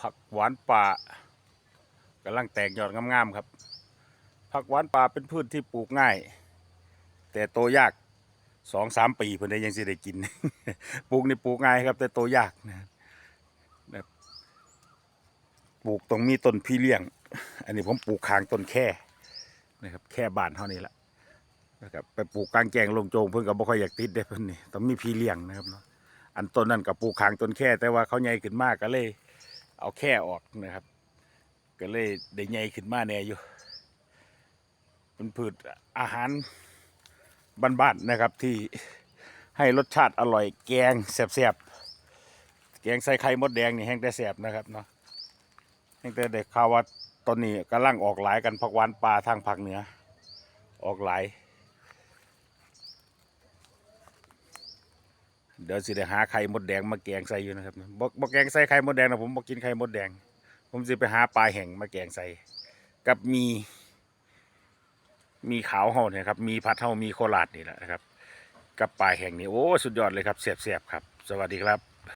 ผักหวานป่ากำลังแตกยอดงามๆครับ ผักหวานป่าเป็นพืชที่ปลูกง่าย แต่โตยากสองสามปีเพื่อนได้ยังสิได้กิน ปลูกนี่ปลูกง่ายครับ แต่โตยากนะปลูกตรงมีต้นพี่เลี้ยง อันนี้ผมปลูกคางต้นแค่นะครับแค่บานเท่านี้ละนะครับไปปลูกกลางแจงลงโจงเพิ่อนก็บ่ค่อยอยากติดเด้เพิ่อนนี่ต้องมีพี่เลี้ยงนะครับเนาะอันต้นนั่นกับปลูกคางต้นแค่ แต่ว่าเขาใหญ่ขึ้นมากก็เลย เอาแค่ออกนะครับ ก็เลยได้ใหญ่ขึ้นมาแน่อยู่เป็นพืชอาหารบ้านๆนะครับที่ให้รสชาติอร่อยแกงแซ่บๆแกงใส่ไข่มดแดงนี่แห้งแต่แซ่บนะครับเนาะแห้งแต่ได้ข่าวว่าตอนนี้กำลังออกหลายกันผักหวานปลาทางภาคเหนือ ออกหลาย ดี๋ยวสิได้หาไข่มดแดงมาแกงใส่อยู่นะครับบอกบอกแกงใส่ไข่มดแดงนะผมบอกกินไข่มดแดง ผมสิไปหาปลาแห่งมาแกงใส่กับมี มีขาวเฮาเนี่ยครับ มีพัดเฮามีโคราชนี่แหละนะครับ กับปลาแห่งนี่โอ้สุดยอดเลยครับเสียบๆครับ สวัสดีครับ